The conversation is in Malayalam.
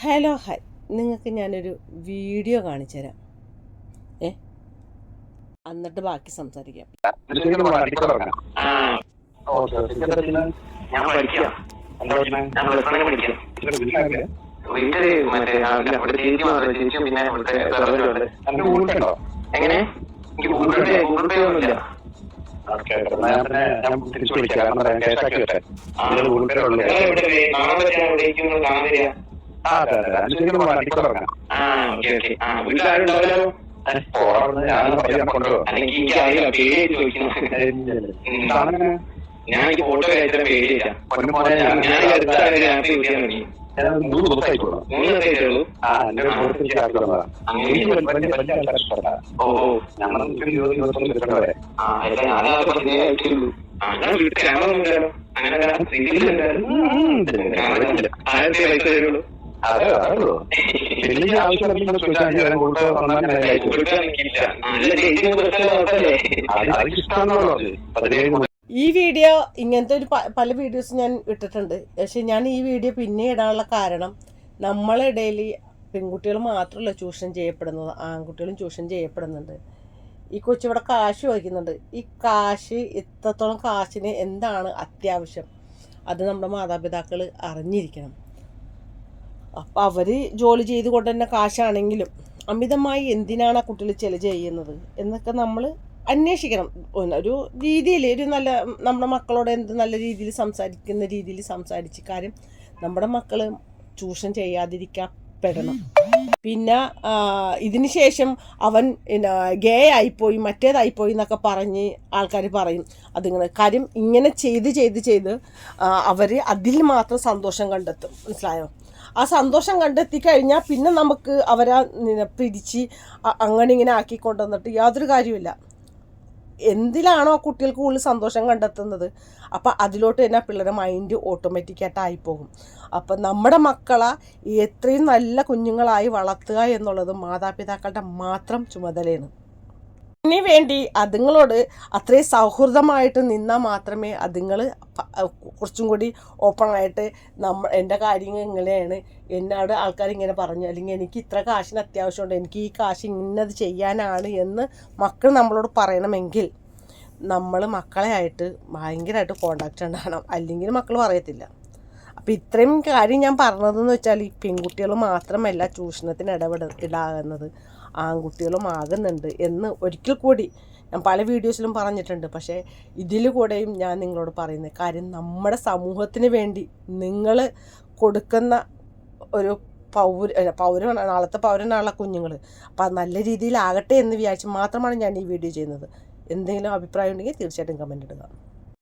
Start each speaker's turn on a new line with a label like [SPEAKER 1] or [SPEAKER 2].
[SPEAKER 1] ഹലോ ഹായ് നിങ്ങൾക്ക് ഞാനൊരു വീഡിയോ കാണിച്ചു തരാം ഏ? എന്നിട്ട് ബാക്കി സംസാരിക്കാം.
[SPEAKER 2] ഞാൻ ഞാൻ എങ്ങനെ ഗൂഗിൾ പേ ഗൂഗിൾ പേ ഒന്നുമില്ല നിങ്ങൾ ഇവിടെ വേ- നാളെ പറ്റാ ഉണ്ടാവില്ലല്ലോ അല്ലെങ്കിൽ എനിക്ക് അറിയില്ല ചോദിക്കുന്നു ഉം. ഞാൻ എനിക്ക് ഫോട്ടോ അയച്ചാൽ പേടിയില്ല ഞാൻ അടുത്ത ഞാൻ തുടങ്ങി മൂന്ന് ദിവസമായിട്ടേ ഉള്ളൂ ഓ ഓ. ആ ഞാൻ വീട്ടിൽ ഇല്ലല്ലോ. അങ്ങനെ സീരിയസ് ആയിരത്തി പൈസ തരുള്ളൂ.
[SPEAKER 1] ഈ വീഡിയോ ഇങ്ങനത്തെ ഒരു പല വീഡിയോസ് ഞാൻ ഇട്ടിട്ടുണ്ട്. പക്ഷെ ഞാൻ ഈ വീഡിയോ പിന്നെ ഇടാനുള്ള കാരണം നമ്മളെ ഇടയിൽ പെൺകുട്ടികൾ മാത്രമല്ല ചൂഷണം ചെയ്യപ്പെടുന്നത് ആൺകുട്ടികളും ചൂഷണം ചെയ്യപ്പെടുന്നുണ്ട്. ഈ കൊച്ചിവിടെ കാശ് വഹിക്കുന്നുണ്ട് ഈ കാശ് ഇത്രത്തോളം കാശിന് എന്താണ് അത്യാവശ്യം? അത് നമ്മുടെ മാതാപിതാക്കൾ അറിഞ്ഞിരിക്കണം. അപ്പം അവർ ജോലി ചെയ്തുകൊണ്ട് തന്നെ കാശാണെങ്കിലും അമിതമായി എന്തിനാണ് ആ കുട്ടികൾ ചില ചെയ്യുന്നത് എന്നൊക്കെ നമ്മൾ അന്വേഷിക്കണം. ഒരു രീതിയിൽ ഒരു നല്ല നമ്മുടെ മക്കളോട് എന്ത് നല്ല രീതിയിൽ സംസാരിക്കുന്ന രീതിയിൽ സംസാരിച്ച് കാര്യം നമ്മുടെ മക്കൾ ചൂഷണം ചെയ്യാതിരിക്കപ്പെടണം. പിന്നെ ഇതിന് ശേഷം അവൻ ഗേ ആയിപ്പോയി മറ്റേതായിപ്പോയി എന്നൊക്കെ പറഞ്ഞ് ആൾക്കാർ പറയും. അതിങ്ങനെ കാര്യം ഇങ്ങനെ ചെയ്ത് ചെയ്ത് ചെയ്ത് അവർ അതിൽ മാത്രം സന്തോഷം കണ്ടെത്തും. മനസ്സിലായോ? ആ സന്തോഷം കണ്ടെത്തി കഴിഞ്ഞാൽ പിന്നെ നമുക്ക് അവരെ പിരിച്ച് അങ്ങനെ ഇങ്ങനെ ആക്കി കൊണ്ടുവന്നിട്ട് യാതൊരു കാര്യമില്ല എന്തിലാണോ കുട്ടികൾക്ക് കൂടുതൽ സന്തോഷം കണ്ടെത്തുന്നത്? അപ്പം അതിലോട്ട് തന്നെ പിള്ളേരുടെ മൈൻഡ് ഓട്ടോമാറ്റിക്കായിട്ട് ആയിപ്പോകും. അപ്പം നമ്മുടെ മക്കളെ എത്രയും നല്ല കുഞ്ഞുങ്ങളായി വളർത്തുക എന്നുള്ളത് മാതാപിതാക്കളുടെ മാത്രം ചുമതലയാണ്. ഇതിന് വേണ്ടി അതുങ്ങളോട് അത്രയും സൗഹൃദമായിട്ട് നിന്നാൽ മാത്രമേ അതുങ്ങൾ കുറച്ചും കൂടി ഓപ്പണായിട്ട് നമ്മ എന്റെ കാര്യങ്ങൾ ഇങ്ങനെയാണ്. എന്നോട് ആൾക്കാർ ഇങ്ങനെ പറഞ്ഞു. അല്ലെങ്കിൽ എനിക്ക് ഇത്ര കാശിന് അത്യാവശ്യമുണ്ട്. എനിക്ക് ഈ കാശ് ഇന്നത് ചെയ്യാനാണ് എന്ന് മക്കൾ നമ്മളോട് പറയണമെങ്കിൽ നമ്മൾ മക്കളെ ആയിട്ട് ഭയങ്കരമായിട്ട് കോണ്ടാക്റ്റ് ഉണ്ടാകണം. അല്ലെങ്കിൽ മക്കൾ പറയത്തില്ല. അപ്പോൾ ഇത്രയും കാര്യം ഞാൻ പറഞ്ഞതെന്ന് വെച്ചാൽ ഈ പെൺകുട്ടികൾ മാത്രമല്ല ചൂഷണത്തിന് ഇടപെട ഇടാകുന്നത്. ആൺകുട്ടികളും ആകുന്നുണ്ട് എന്ന് ഒരിക്കൽ കൂടി ഞാൻ പല വീഡിയോസിലും പറഞ്ഞിട്ടുണ്ട്. പക്ഷേ ഇതിൽ കൂടെയും ഞാൻ നിങ്ങളോട് പറയുന്നത് കാര്യം നമ്മുടെ സമൂഹത്തിന് വേണ്ടി നിങ്ങൾ കൊടുക്കുന്ന ഒരു പൗര പൗരനാണ് നാളത്തെ പൗരനാണുള്ള കുഞ്ഞുങ്ങൾ അപ്പോൾ അത് നല്ല രീതിയിലാകട്ടെ എന്ന് വിചാരിച്ച് മാത്രമാണ് ഞാൻ ഈ വീഡിയോ ചെയ്യുന്നത്. എന്തെങ്കിലും അഭിപ്രായം ഉണ്ടെങ്കിൽ തീർച്ചയായിട്ടും കമന്റ് ഇടുക.